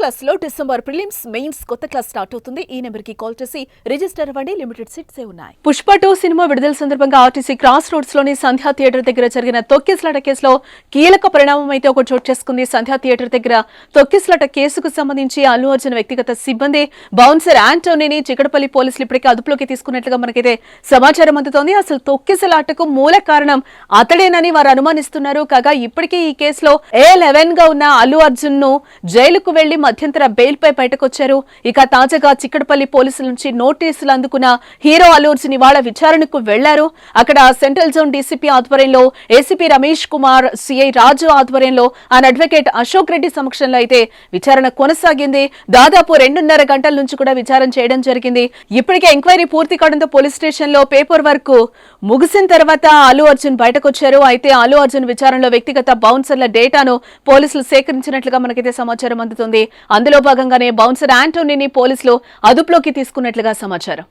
క్లాస్లో December prelims mains కొత్త class start అవుతుంది. ఈ నెంబర్కి కాల్ చేసి రిజిస్టర్ అవ్వండి. లిమిటెడ్ సీట్స్ ఉన్నాయి? పుష్ప టూ సినిమా విడుదల సందర్భంగా ఆర్టీసీ క్రాస్ రోడ్స్లోని సంధ్యా థియేటర్ దగ్గర జరిగిన తొక్కిస్లాట కేసులో కీలక పరిణామం అయితే ఒక చోటు చేసుకుంది. సంధ్యా థియేటర్ దగ్గర తొక్కిసలాట కేసుకు సంబంధించి అల్లు అర్జున్ వ్యక్తిగత సిబ్బంది బౌన్సర్ యాంటోనీని చికటపల్లి పోలీసులు ఇప్పటికే అదుపులోకి తీసుకున్నట్లుగా మనకైతే సమాచారం అందుతోంది. అసలు తొక్కిసలాటకు మూల కారణం అతడేనని వారు అనుమానిస్తున్నారు. కాగా ఇప్పటికే ఈ కేసులో ఏ లెవెన్గా ఉన్న అల్లు అర్జున్ను జైలుకు వెళ్ళి మధ్యంతర బెయిల్పై బయటకొచ్చారు. ఇక తాజాగా చిక్కడపల్లి పోలీసుల నుంచి నోటీసులు అందుకున్న హీరో అల్లు నివాళ విచారణకు వెళ్ళారు. అక్కడ సెంట్రల్ జోన్ డీసీపీ ఆధ్వర్యంలో ఏసీపీ రమేష్ కుమార్ సిఐ రాజు ఆధ్వర్యంలో ఆయన అడ్వకేట్ అశోక్ రెడ్డి సమక్షంలో అయితే విచారణ కొనసాగింది. దాదాపు రెండున్నర గంటల నుంచి కూడా విచారణ చేయడం జరిగింది. ఇప్పటికే ఎంక్వైరీ పూర్తి కావడంతో పోలీస్ స్టేషన్లో పేపర్ వర్క్ ముగిసిన తర్వాత అల్లు అర్జున్ బయటకొచ్చారు. అయితే అల్లు అర్జున్ విచారణలో వ్యక్తిగత బౌన్సర్ల డేటాను పోలీసులు సేకరించినట్లుగా మనకైతే సమాచారం అందుతుంది. అందులో భాగంగానే బౌన్సర్ యాంటోనీని పోలీసులు అదుపులోకి తీసుకున్నట్లుగా సమాచారం.